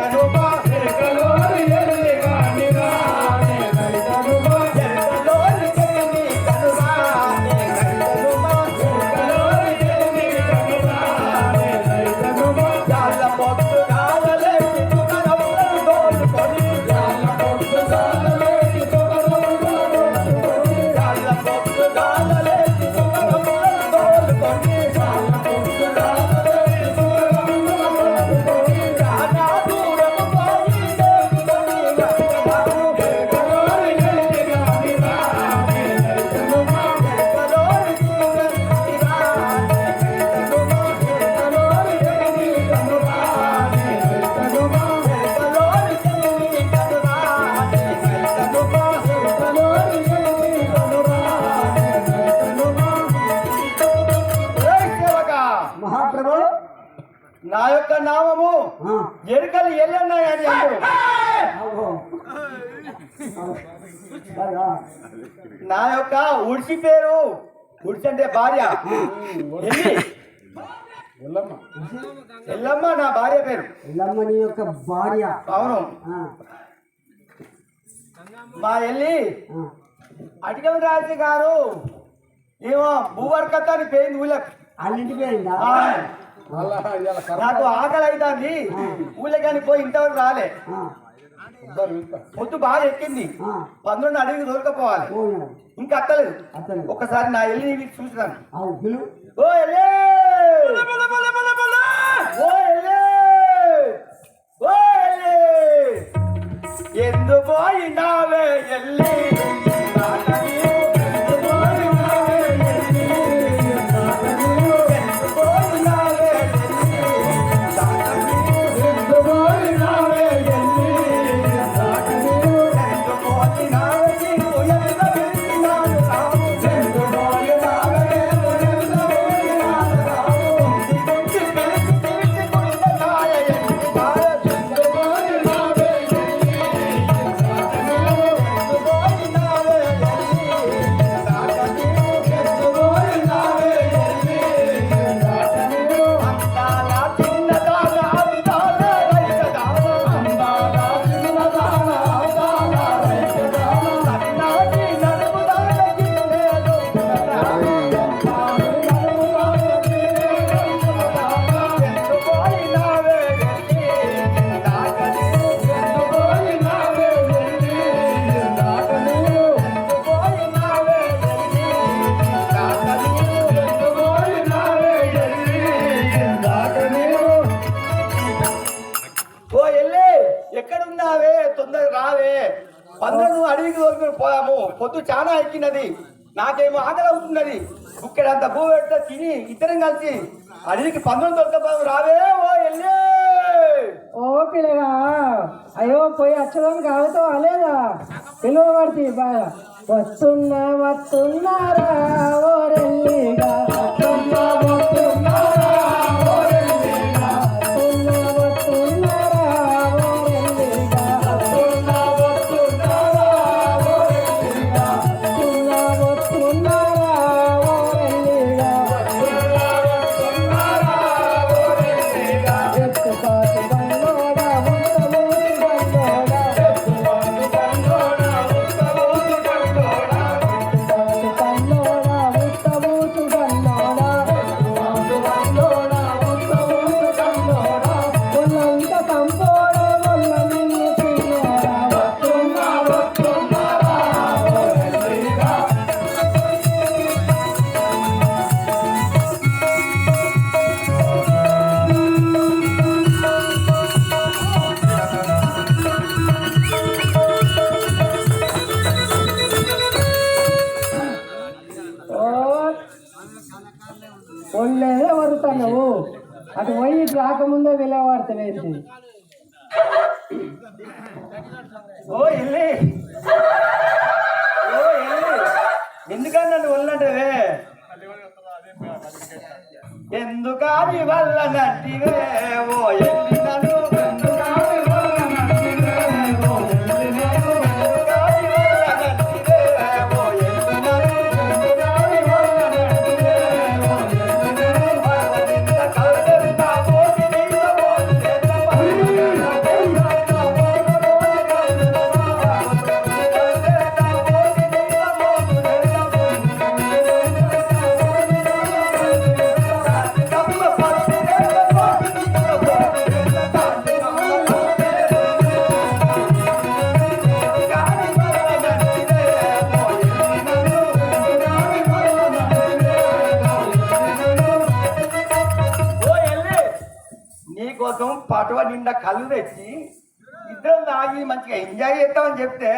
他说 మహాప్రభు నా యొక్క నామము ఎరుకలు ఎల్లన్నాయి అని అందరు అవ్వో. బాగా. నా యొక్క ఉడిసి పేరు ఉడిసి అంటే భార్య. ఎల్లి. ఎల్లమ్మ. నా భార్య పేరు. ఎల్లమ్మ నీ యొక్క భార్య. అవును. మా ఎల్లి. అటికల రాజు గారు ఏమో భూవర్కత అని పోయింది ఊళ్ళకి. అన్నింటి పోయిందా ఆ, నాకు ఆకలి అవుతుంది ఊళ్ళకి పోయి ఇంతవరకు రాలే. పొద్దు బాగా ఎక్కింది. పందుని అడిగి దొరకపోవాలి. ఇంకా అత్తలేదు. అతను ఒక్కసారి నా ఎల్లి చూసినాను. అవు పిలు. ఓ ఎల్లే! ఓ ఎల్లే! ఓ ఎల్లే! ఎందు పోయినావే ఎల్లి? ఎక్కడున్నావే తొందరగా రావే. పందరూ అడవికి దొరికి పోదాము. పొద్దు చాలా ఎక్కినది. నాకేమో ఆకలి అవుతున్నది. ఇక్కడంత భూ పెడితే తిని ఇద్దరం కలిసి అడవికి పందులు దొరకపోదాము రావే ఓ ఎల్లి. ఓ పిల్లగా అయ్యో పోయి వచ్చడానికి కావతో లేదా పిలువబడితే బాగా. వస్తున్నా వస్తున్నారా ఓ రెల్లిగా. ఒళ్ళేదో వరుతున్నావు. అటు పోయి రాకముందే విలవాడతలేదు ఓ ఎల్లి ఓ ఎల్లి ఎందుకని నన్ను వల్లంటవే ఎందుకని వల్ల నటివే ఓ ఎల్లి నన్ను పటువ నిండా కళ్ళు తెచ్చి ఇద్దరం తాగి మంచిగా ఎంజాయ్ చేస్తామని చెప్తే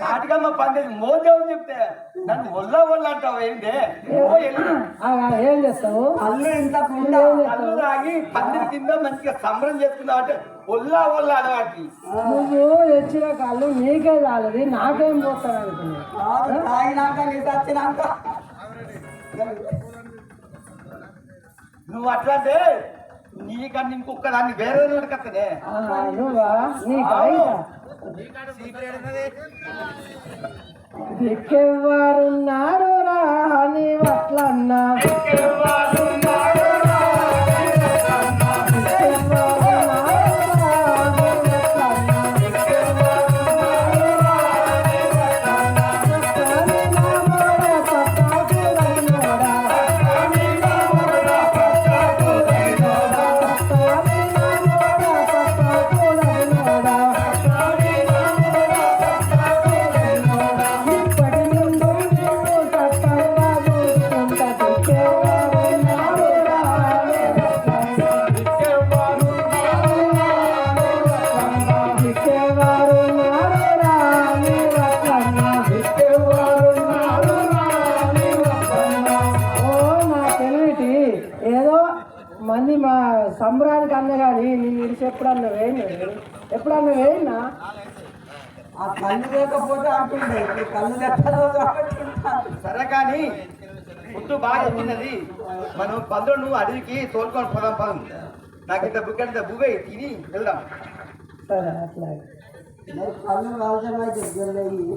నాటికమ్మ పందేది మోదేవని చెప్తే నన్ను ఒళ్ళ ఒళ్ళ అంటావు ఏంటి ఏం చేస్తావు? కళ్ళు ఇంత కుండ కళ్ళు తాగి పందిరి కింద మంచిగా సంబరం చేసుకుందాం అంటే ఒళ్ళ ఒళ్ళ అలవాటి. నువ్వు తెచ్చిన కళ్ళు నీకే చాలది నాకేం పోతాను అనుకున్నావు? కాదు, తాగినాక నీ నువ్వు అట్లా అంటే నీకన్నా ఇంకొక దాన్ని వేరే నడకత్తనే దిక్కెవ్వరున్నారు రా అని వట్లన్నా. మంది మా సంబరానికి అన్న కానీ నేను ఇడిచి ఎప్పుడన్నా వేయండి? ఎప్పుడన్నా వేయినా ఆ కళ్ళు లేకపోతే అంటుండే ఇప్పుడు కళ్ళు ఉంటాను. సరే కానీ ఫుడ్ బాగా వచ్చినది మనం పందులు నువ్వు అడవికి తోలుకొని పోదాం పదం. నాకు ఇంత బుక్కంత బువ్వే తిని వెళ్దాం. సరే అట్లాగే మరి అవసరమైతే జరగదు